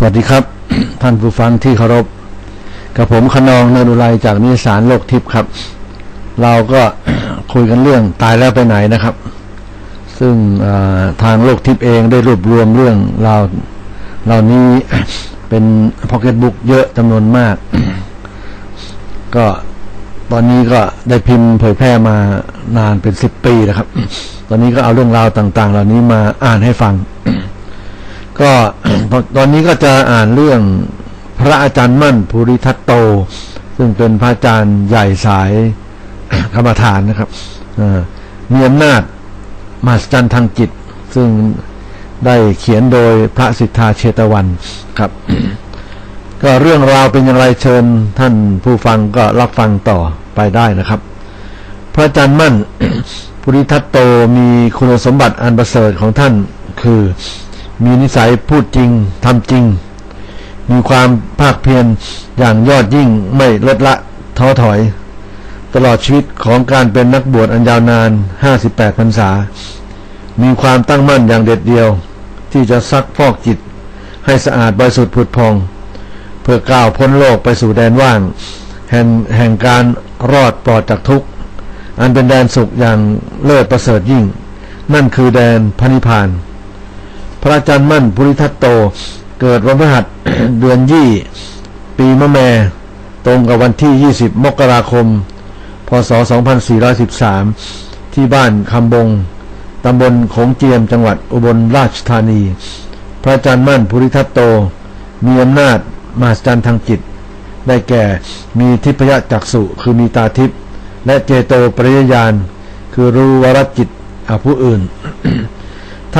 สวัสดีครับ ท่านผู้ฟังที่เคารพกับผมขนองเนรุไลจากนิสารโลกทิพย์ครับ เราก็คุยกันเรื่องตายแล้วไปไหนนะครับ ซึ่งทางโลกทิพย์เองได้รวบรวมเรื่องราวเหล่านี้เป็นพ็อกเก็ตบุ๊กเยอะจำนวนมาก ก็ตอนนี้ก็ได้พิมพ์เผยแพร่มานานเป็นสิบปีแล้วครับ ตอนนี้ก็เอาเรื่องราวต่าง ๆ เหล่านี้มาอ่านให้ฟัง ก็ตอนนี้ก็จะอ่านเรื่องพระอาจารย์มั่นภูริทัตโต ซึ่งเป็นพระอาจารย์ใหญ่สายกรรมฐานนะครับเอ่อมีอำนาจมหัศจรรย์ทางจิต ซึ่งได้เขียนโดยพระสิทธาเชตวันครับ ก็เรื่องราวเป็นอย่างไรเชิญท่านผู้ฟังก็รับฟังต่อไปได้นะครับ พระอาจารย์มั่นภูริทัตโตมีคุณสมบัติอันประเสริฐของท่านคือ มีนิสัยพูดจริงทำจริง มีความภาคเพียรอย่างยอดยิ่งไม่ลดละท้อถอย ตลอดชีวิตของการเป็นนักบวชอันยาวนาน 58พรรษา มีความตั้งมั่นอย่างเด็ดเดียว ที่จะซักพอกจิต ให้สะอาดบริสุทธิ์ผุดพอง เพื่อก้าวพ้นโลกไปสู่แดนว่าง แห่งแห่งการรอดปลอดจากทุกข์ อันเป็นแดนสุขอย่างเลิศประเสริฐยิ่ง นั่นคือแดนพระนิพพาน พระอาจารย์มั่นภูริทัตโต เกิดวันพฤหัสเดือนยี่ ปีมะแม่ตรงกับวันที่ 20 มกราคม พศ 2413 ที่บ้านคำบง ตำบลโขงเจียม จังหวัดอุบลราชธานี พระอาจารย์มั่นภูริทัตโต มีอำนาจมหัศจรรย์ทางจิต ได้แก่ มีทิพยจักษุ คือมีตาทิพและเจโตปริยญาณ คือรู้วรจิตอาผู้อื่น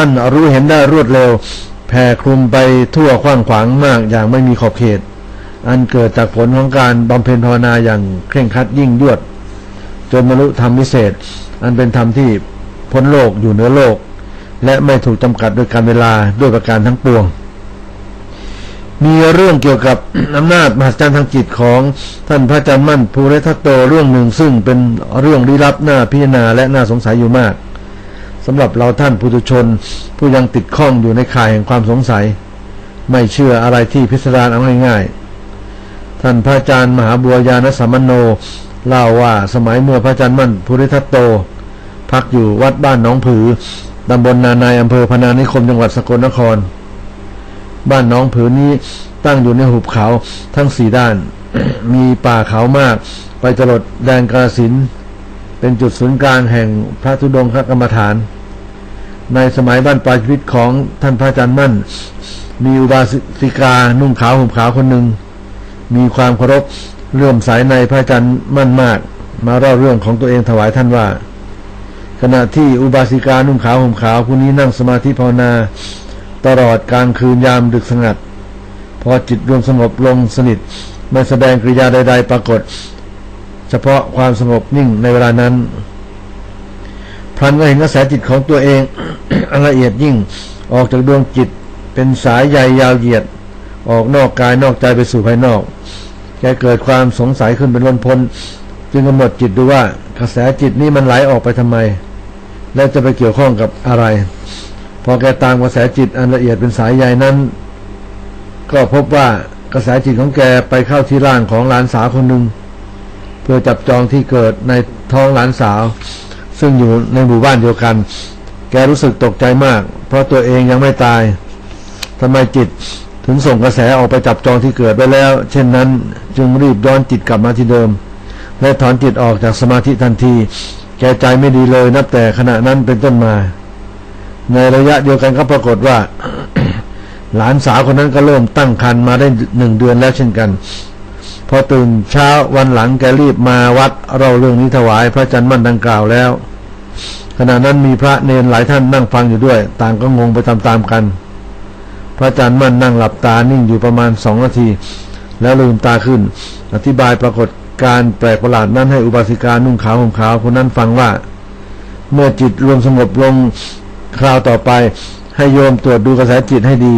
ท่านรู้เห็นได้รวดเร็ว แผ่คลุมไปทั่วกว้างขวางมากอย่างไม่มีขอบเขต อันเกิดจากผลของการบำเพ็ญภาวนาอย่างเคร่งครัดยิ่งยวด จนบรรลุธรรมวิเศษ อันเป็นธรรมที่พ้นโลกอยู่เหนือโลก และไม่ถูกจำกัดโดยการเวลาด้วยประการทั้งปวงมีเรื่องเกี่ยวกับอำนาจมหัศจรรย์ทางจิตของท่านพระอาจารย์มั่นภูริทัตโตเรื่องหนึ่งซึ่งเป็นเรื่องลี้ลับน่าพิจารณาและน่าสงสัยอยู่มาก สำหรับเราท่านผู้ทุชน ผู้ยังติดข้องอยู่ในข่ายแห่งความสงสัย ไม่เชื่ออะไรที่พิสดารเอาง่ายๆท่านพระอาจารย์มหาบัวยานสัมมโนเล่าว่าสมัยเมื่อพระอาจารย์มั่นภูริทัตโต พักอยู่วัดบ้านหนองผือตำบลนานายอำเภอพนานิคมจังหวัดสกลนคร บ้านหน้องผือนี้ตั้งอยู่ในหุบเขาทั้งสี่ด้าน มีป่าเขามาก ไปจรดแดนกาสินเป็นจุดศูนย์กลางแห่งพระธุดงคกรรมฐาน ในสมัยบ้านปลายชีวิตของท่านพระอาจารย์มั่น มีอุบาสิกานุ่งขาวห่มขาวคนหนึ่ง มีความเคารพเลื่อมใสในพระอาจารย์มั่นมาก มาเล่าเรื่องของตัวเองถวายท่านว่า ขณะที่อุบาสิกานุ่งขาวห่มขาวผู้นี้นั่งสมาธิภาวนา ตลอดกลางคืนยามดึกสงัด พอจิตรวมสงบลงสนิทไม่แสดงกริยาใด ๆ ปรากฏ เฉพาะความสงบนิ่งในเวลานั้น พลันก็เห็นกระแสจิตของตัวเองอันละเอียดยิ่งออกจากดวงจิตเป็นสายใยยาวเหยียด ออกนอกกายนอกใจไปสู่ภายนอก แกเกิดความสงสัยขึ้นเป็นล้นพ้นจึงกำหนดจิตดูว่ากระแสจิตนี้มันไหลออกไปทำไม และจะไปเกี่ยวข้องกับอะไร พอแกตามกระแสจิตอันละเอียดเป็นสายใยนั้น ก็พบว่ากระแสจิตของแกไปเข้าที่ร่างของหลานสาวคนหนึ่งเพื่อจับจองที่เกิดในท้องหลานสาว ซึ่งอยู่ในหมู่บ้านเดียวกัน แกรู้สึกตกใจมาก เพราะตัวเองยังไม่ตายทำไมจิตถึงส่งกระแสออกไปจับจองที่เกิดไปแล้ว เช่นนั้นจึงรีบย้อนจิตกลับมาที่เดิม และถอนจิตออกจากสมาธิทันที แกใจไม่ดีเลยนับแต่ขณะนั้นเป็นต้นมา ในระยะเดียวกันก็ปรากฏว่า หลานสาวคนนั้นก็เริ่มตั้งครรภ์มาได้หนึ่งเดือนแล้วเช่นกัน พอตื่นเช้าวันหลังแกรีบมาวัดเราเรื่องนี้ถวายพระจันทร์มั่นดังกล่าวแล้ว ขณะนั้นมีพระเนนหลายท่านนั่งฟังอยู่ด้วย ต่างก็งงไปตามๆกัน พระอาจารย์มั่นนั่งหลับตานิ่งอยู่ประมาณสองนาที แล้วลืมตาขึ้น อธิบายปรากฏการแปลกประหลาดนั้นให้อุบาสิกานุ่งขาวห่มขาวคนนั้นฟังว่า เมื่อจิตรวมสงบลงคราวต่อไป ให้โยมตรวจดูกระแสจิตให้ดี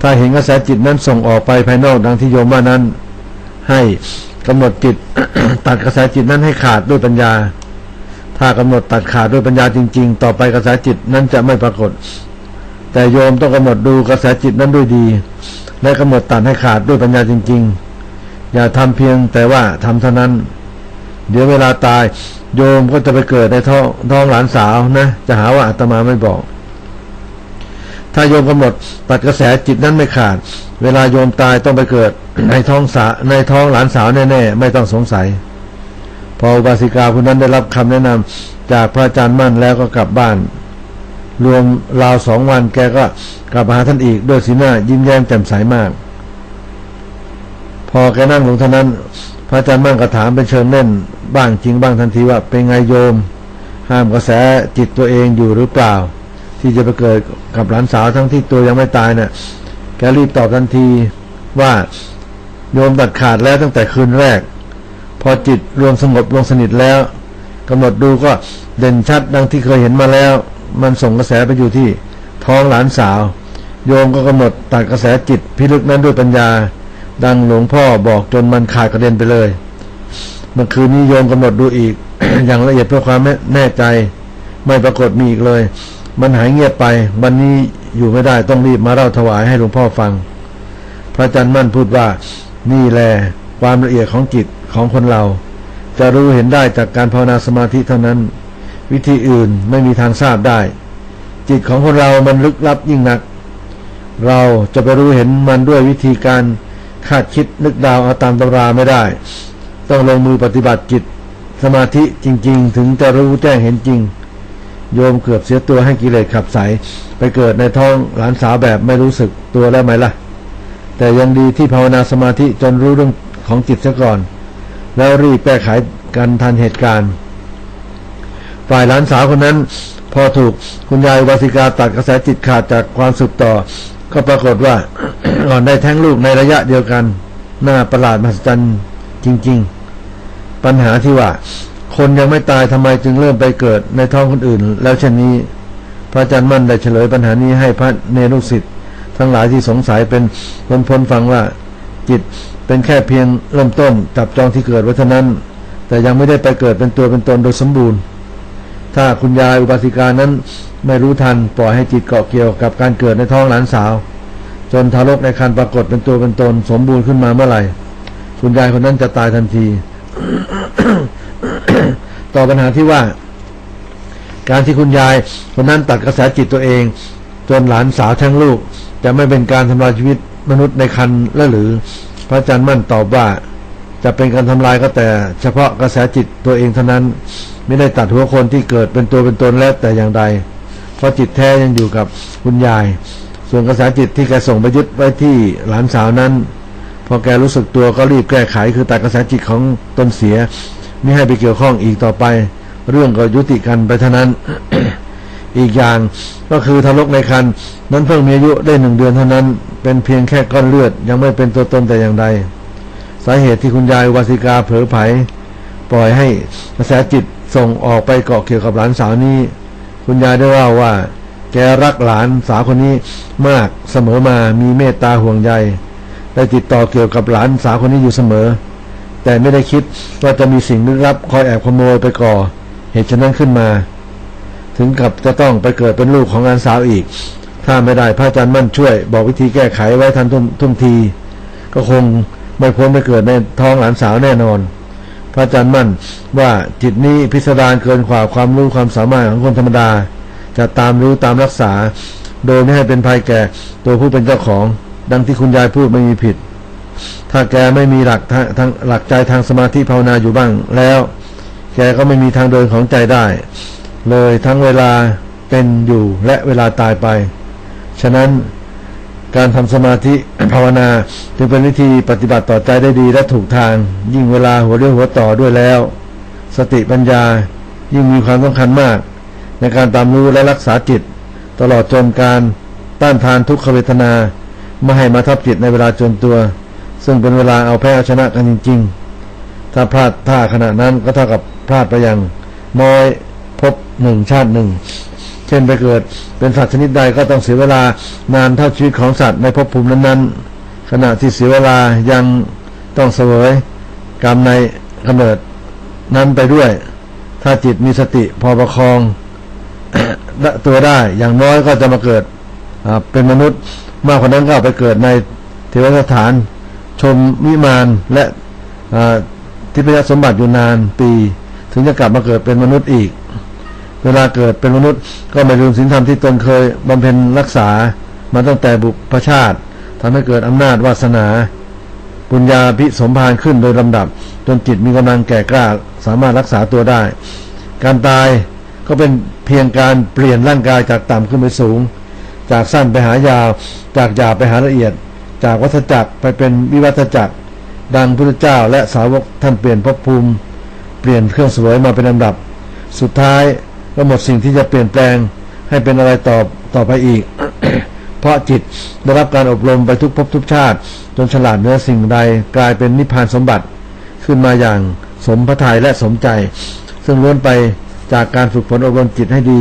ถ้าเห็นกระแสจิตนั้นส่งออกไปภายนอกดังที่โยมว่านั้น ให้กำหนดจิต ตัดกระแสจิตนั้นให้ขาดด้วยปัญญา ถ้ากำหนดตัดขาดด้วยปัญญาจริง ๆ ต่อไปกระแสจิตนั้นจะไม่ปรากฏ แต่โยมต้องกำหนดดูกระแสจิตนั้นด้วยดี และกำหนดตัดให้ขาดด้วยปัญญาจริง ๆ อย่าทำเพียงแต่ว่าทำเท่านั้น เดี๋ยวเวลาตาย โยมก็จะไปเกิดในท้องท้องหลานสาวนะ จะหาว่าอาตมาไม่บอก ถ้าโยมกำหนดตัดกระแสจิตนั้นไม่ขาด เวลาโยมตายต้องไปเกิดในท้องสาในท้องหลานสาวแน่ๆไม่ต้องสงสัย พออุบาสิกาผู้นั้นได้รับคำแนะนำจากพระอาจารย์มั่นแล้วก็กลับบ้าน รวมราวสองวันแกก็กลับมาหาท่านอีกด้วยสีหน้ายิ้มแย้มแจ่มใสมาก พอแกนั่งลงเท่านั้น พระอาจารย์มั่นก็ถามเป็นเชิงเล่น บ้างจริงบ้างทันทีว่าเป็นไงโยม ห้ามกระแสจิตตัวเองอยู่หรือเปล่า ที่จะไปเกิดกับหลานสาวทั้งที่ตัวยังไม่ตายเนะ่ะแกรีบตอบทันทีว่าโยมตัดขาดแล้วตั้งแต่คืนแรก พอจิตรวมสงบลงสนิทแล้วกำหนดดูก็เด่นชัดดังที่เคยเห็นมาแล้ว มันส่งกระแสไปอยู่ที่ท้องหลานสาว โยมก็กำหนดตัดกระแสจิตพิลึกนั้นด้วยปัญญา ดังหลวงพ่อบอกจนมันขาดกระเด็นไปเลย เมื่อคืนนี้โยมกำหนดดูอีก อย่างละเอียดเพื่อความแน่ใจ ไม่ปรากฏมีอีกเลย มันหายเงียบไปวันนี้อยู่ไม่ได้ต้องรีบมาเล่าถวายให้หลวงพ่อฟัง พระอาจารย์มั่นพูดว่า นี่แหละความละเอียดของจิตของคนเรา จะรู้เห็นได้จากการภาวนาสมาธิเท่านั้น วิธีอื่นไม่มีทางทราบได้ จิตของคนเรามันลึกลับยิ่งนัก เราจะไปรู้เห็นมันด้วยวิธีการคาดคิดนึกดาวเอาตามตำราไม่ได้ ต้องลงมือปฏิบัติจิตสมาธิจริง ๆ ถึงจะรู้แจ้งเห็นจริง โยมเกือบเสียตัวให้กิเลสขับใสไปเกิดในท้องหลานสาวแบบไม่รู้สึกตัวแล้ไหมล่ะ แต่ยังดีที่ภาวนาสมาธิจนรู้เรื่องของจิตซะก่อน แล้วรีบแก้ไขกันทันเหตุการณ์ ฝ่ายหลานสาวคนนั้น พอถูกคุณยายวาสิกาตัดกระแสจิตขาดจากความสืบต่อ ก็ปรากฏว่าก่อนได้แท้งลูกในระยะเดียวกันน่าประหลาดมหัศจรรย์จริง ๆ ปัญหาที่ว่า คนยังไม่ตายทำไมจึงเริ่มไปเกิดในท้องคนอื่น แล้วเช่นนี้ พระอาจารย์มั่นได้เฉลยปัญหานี้ให้พระเนรุสิทธิ์ทั้งหลายที่สงสัยเป็นพ้นพ้นฟังว่า จิตเป็นแค่เพียงเริ่มต้นจับจองที่เกิดไว้เท่านั้น แต่ยังไม่ได้ไปเกิดเป็นตัวเป็นตนโดยสมบูรณ์ ถ้าคุณยายอุบาสิกานั้นไม่รู้ทันปล่อยให้จิตเกาะเกี่ยวกับการเกิดในท้องหลานสาว จนทารกในครรภ์ปรากฏเป็นตัวเป็นตนสมบูรณ์ขึ้นมาเมื่อไหร่ คุณยายคนนั้นจะตายทันที ต่อปัญหาที่ว่า การที่คุณยายคนนั้นตัดกระแสจิตตัวเอง จนหลานสาวแท้งลูก จะไม่เป็นการทำลายชีวิตมนุษย์ในคันและหรือ พระอาจารย์มั่นตอบว่า จะเป็นการทำลายก็แต่ เฉพาะกระแสจิตตัวเองเท่านั้น ไม่ได้ตัดหัวคนที่เกิดเป็นตัวเป็นตนแล้วแต่อย่างใด เพราะจิตแท้ยังอยู่กับคุณยาย ส่วนกระแสจิตที่แกส่งไปยึดไว้ที่หลานสาวนั้นพอแกรู้สึกตัวก็รีบแก้ไขคือตัดกระแสจิตของตนเสีย ไม่ให้ไปเกี่ยวข้องอีกต่อไป เรื่องก็ยุติกันไปเท่านั้น อีกอย่างก็คือทารกในครรภ์นั้นเพิ่งมีอายุได้หนึ่งเดือนเท่านั้น เป็นเพียงแค่ก้อนเลือด ยังไม่เป็นตัวตนแต่อย่างใด สาเหตุที่คุณยายวาสิกาเผลอไผปล่อยให้กระแสจิตส่งออกไปเกาะเกี่ยวกับหลานสาวนี้ คุณยายได้เล่าว่า แกรักหลานสาวคนนี้มากเสมอมามีเมตตาห่วงใยได้ติดต่อเกี่ยวกับหลานสาวคนนี้อยู่เสมอ แต่ไม่ได้คิดว่าจะมีสิ่งลึกลับคอยแอบขโมยไปก่อ เหตุฉะนั้นขึ้นมา ถึงกับจะต้องไปเกิดเป็นลูกของหลานสาวอีก ถ้าไม่ได้พระอาจารย์มั่นช่วย บอกวิธีแก้ไขไว้ทันทุ่มทุ่มที ก็คงไม่พ้นไปเกิดในท้องหลานสาวแน่นอน พระอาจารย์มั่นว่าจิตนี้พิสดารเกินกว่าความรู้ความสามารถของคนธรรมดา จะตามรู้ตามรักษา โดยไม่ให้เป็นภัยแก่ตัวผู้เป็นเจ้าของ ดังที่คุณยายพูดไม่มีผิด ถ้าแกไม่มีหลักทางหลักใจทางสมาธิภาวนาอยู่บ้างแล้ว แกก็ไม่มีทางเดินของใจได้ เลยทั้งเวลาเป็นอยู่และเวลาตายไป ฉะนั้นการทำสมาธิภาวนาจึงเป็นวิธีปฏิบัติต่อใจได้ดีและถูกทาง ยิ่งเวลาหัวเรื่องหัวต่อด้วยแล้ว สติปัญญายิ่งมีความสำคัญมาก ในการตามรู้และรักษาจิต ตลอดจนการต้านทานทุกขเวทนา ไม่ให้มาทับจิตในเวลาจนตัว ซึ่งเป็นเวลาเอาแพ้เอาชนะกันจริง ๆ ถ้าพลาดท่าขณะนั้นก็เท่ากับพลาดไปอย่างน้อยพบหนึ่งชาติหนึ่ง เช่นไปเกิดเป็นสัตว์ชนิดใดก็ต้องเสียเวลานานเท่าชีวิตของสัตว์ในภพภูมินั้นๆ ขณะที่เสียเวลายังต้องเสวยกรรมในกำเนิดนั้นไปด้วย ถ้าจิตมีสติพอประคองตัวได้ อย่างน้อยก็จะมาเกิดเป็นมนุษย์มากกว่านั้นก็ไปเกิดในเทวสถาน ชมวิมานและอ่าทิพยสมบัติอยู่นานปี ถึงจะกลับมาเกิดเป็นมนุษย์อีก เวลาเกิดเป็นมนุษย์ ก็ไม่ลืมศีลธรรมที่ตนเคยบำเพ็ญรักษามาตั้งแต่บุพชาติทำให้เกิดอำนาจวาสนาปุญญาพิสมพานขึ้นโดยลำดับ จนจิตมีกำลังแก่กล้าสามารถรักษาตัวได้ การตายก็เป็นเพียงการเปลี่ยนร่างกายจากต่ำขึ้นไปสูง จากสั้นไปหายาว จากหยาบไปหาละเอียด จากวัฏจักรไปเป็นวิวัฏจักร ดังพุทธเจ้าและสาวกท่านเปลี่ยนภพภูมิ เปลี่ยนเครื่องเสวยมาเป็นลำดับ สุดท้ายก็หมดสิ่งที่จะเปลี่ยนแปลงให้เป็นอะไรต่อต่อไปอีก เพราะจิตได้รับการอบรมไปทุกภพทุกชาติ จนฉลาดเนื้อสิ่งใดกลายเป็นนิพพานสมบัติขึ้นมาอย่างสมพระทัยและสมใจ ซึ่งล้วนไปจากการฝึกฝนอบรมจิตให้ดี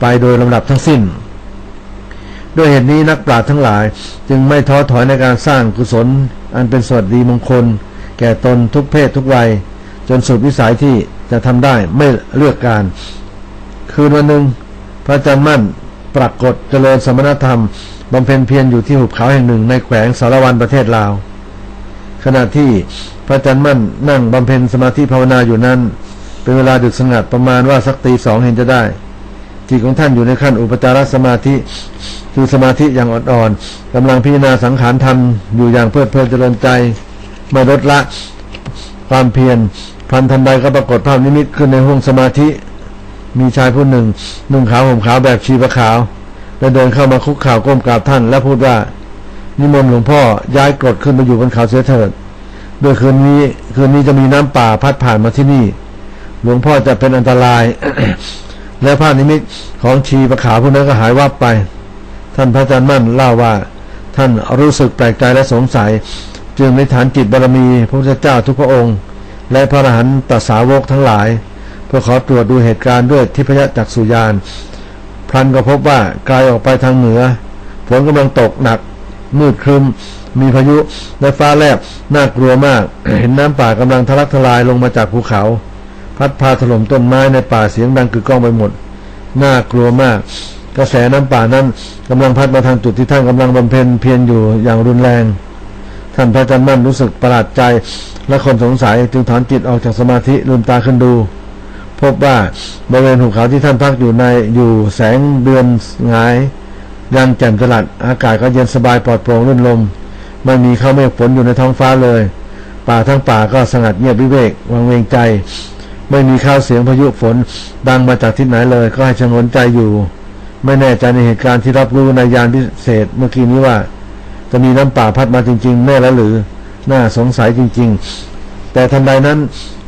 ไปโดยลำดับทั้งสิ้น ด้วยเหตุนี้นักปราชญ์ทั้งหลาย จึงไม่ท้อถอยในการสร้างกุศล อันเป็นสวัสดีมงคล แก่ตนทุกเพศทุกวัย จนสุดวิสัยที่จะทำได้ไม่เลือกการ คืนวันหนึ่งพระจารย์มั่นปรากฏเจริญสมณธรรมบำเพ็ญเพียรอยู่ที่หุบเขาแห่งหนึ่งในแขวงสารวันประเทศลาว ขณะที่พระจารย์มั่นนั่งบำเพ็ญสมาธิภาวนาอยู่นั้น เป็นเวลาดึกสงัดประมาณว่าสักตีสองเห็นจะได้ จิตของท่านอยู่ในขั้นอุปจารสมาธิ คือสมาธิอย่างอ่อนๆกำลังพิจารณาสังขารธรรมอยู่อย่างเพลิดเพลินเจริญใจ ไม่ลดละ ความเพียรพันทันใดก็ปรากฏภาพนิมิตขึ้นในห้องสมาธิ มีชายผู้หนึ่ง นุ่งขาวห่มขาวแบบชีประขาว และเดินเข้ามาคุกข่าวก้มกราบท่าน และพูดว่า นิมนต์หลวงพ่อย้ายกรดขึ้นมาอยู่บนเขาเสียเถิดโดยคืนนี้คืนนี้จะมีน้ำป่าพัดผ่านมาที่นี่ หลวงพ่อจะเป็นอันตราย และภาพนิมิตของชีประขาวผู้นั้นก็หายวับไป ท่านพระอาจารย์มั่นเล่าว่า ท่านรู้สึกแปลกใจและสงสัย จึงในฐานจิตบารมีพระพุทธเจ้าทุกพระองค์ และพระอรหันตสาวกทั้งหลาย เพื่อขอตรวจดูเหตุการณ์ด้วยทิพยจักษุญาณพลันก็พบว่าไกลออกไปทางเหนือฝนกำลังตกหนัก มืดครึม มีพายุและฟ้าแลบน่ากลัวมาก เห็นน้ำป่ากำลังทะลักทลายลงมาจากภูเขา พัดพาถล่มต้นไม้ในป่าเสียงดังกึกก้องไปหมด น่ากลัวมาก กระแสน้ำป่านั้นกำลังพัดมาทางจุดที่ท่านกำลังบำเพ็ญเพียรอยู่อย่างรุนแรง ท่านพระอาจารย์มั่นรู้สึกประหลาดใจและคนสงสัยจึงถอนจิตออกจากสมาธิลืมตาขึ้นดู พบว่าบริเวณหุบเขาที่ท่านพักอยู่ในอยู่แสงเดือนงายยังแจ่มจลัดอากาศก็เย็นสบายปลอดโปร่งรื่นลมไม่มีข้าวเมฆฝนอยู่ในท้องฟ้าเลย ป่าทั้งป่าก็สงัดเงียบวิเวกวังเวงใจ ไม่มีข้าวเสียงพายุฝนดังมาจากที่ไหนเลย ก็ให้ชงนใจอยู่ ไม่แน่ใจในเหตุการณ์ที่รับรู้ในยานพิเศษเมื่อกี้นี้ว่า จะมีน้ำป่าพัดมาจริง ๆ แน่แล้วหรือ น่าสงสัยจริง ๆ แต่ทันใดนั้น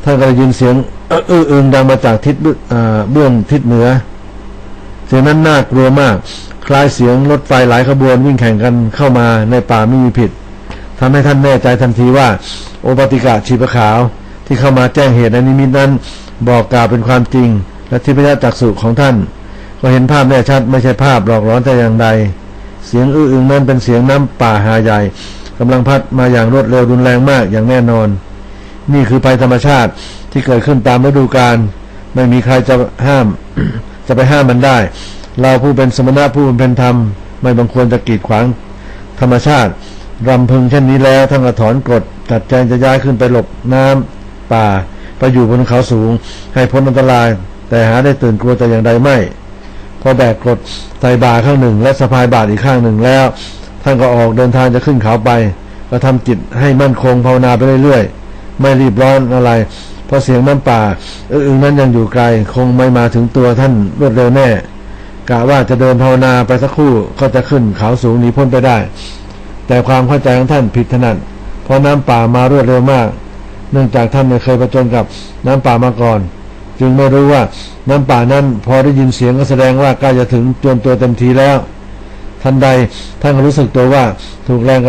ท่านก็ได้ยินเสียงอื้ออึงดังมาจากทิศเบื้องทิศเหนือ เสียงนั้นน่ากลัวมาก คล้ายเสียงรถไฟหลายขบวนวิ่งแข่งกันเข้ามาในป่าไม่มีผิดทำให้ท่านแน่ใจทันทีว่า โอปติกะชีพขาว ที่เข้ามาแจ้งเหตุในนิมิตนั้น บอกกล่าวเป็นความจริง และทิพยจักษุของท่าน ก็เห็นภาพแน่ชัดไม่ใช่ภาพหลอกหลอนแต่อย่างใด เสียงอื้ออึงนั้นเป็นเสียงน้ำป่าหาใหญ่กำลังพัดมาอย่างรวดเร็วรุนแรงมากอย่างแน่นอน นี่คือภัยธรรมชาติที่เกิดขึ้นตามฤดูกาลไม่มีใครจะห้าม จะไปห้ามมันได้ เราผู้เป็นสมณะผู้เป็นธรรม ไม่บังควรจะกีดขวางธรรมชาติ รำพึงเช่นนี้แล้วท่านก็ถอนกฎจัดแจงจะย้ายขึ้นไปหลบน้ำ ป่า ไปอยู่บนเขาสูง ให้พ้นอันตราย แต่หาได้ตื่นกลัวแต่อย่างใดไม่ พอแบกกรดใส่บาข้างหนึ่ง และสะพายบาทอีกข้างหนึ่งแล้ว ท่านก็ออกเดินทางจะขึ้นเขาไปก็ทำจิตให้มั่นคงภาวนาไปเรื่อยๆ ไม่รีบร้อนอะไร เพราะเสียงน้ำป่าอื้อๆนั้นยังอยู่ไกล คงไม่มาถึงตัวท่านรวดเร็วแน่กะว่าจะเดินภาวนาไปสักครู่ก็จะขึ้นเขาสูงหนีพ้นไปได้ แต่ความเข้าใจของท่านผิดถนัดเพราะน้ำป่ามารวดเร็วมาก เนื่องจากท่านไม่เคยประจนกับน้ำป่ามาก่อน จึงไม่รู้ว่าน้ำป่านั้นพอได้ยินเสียงก็แสดงว่าใกล้จะถึงจวนตัวเต็มทีแล้ว ทันใดท่านรู้สึกตัวว่าถูกแรงกระ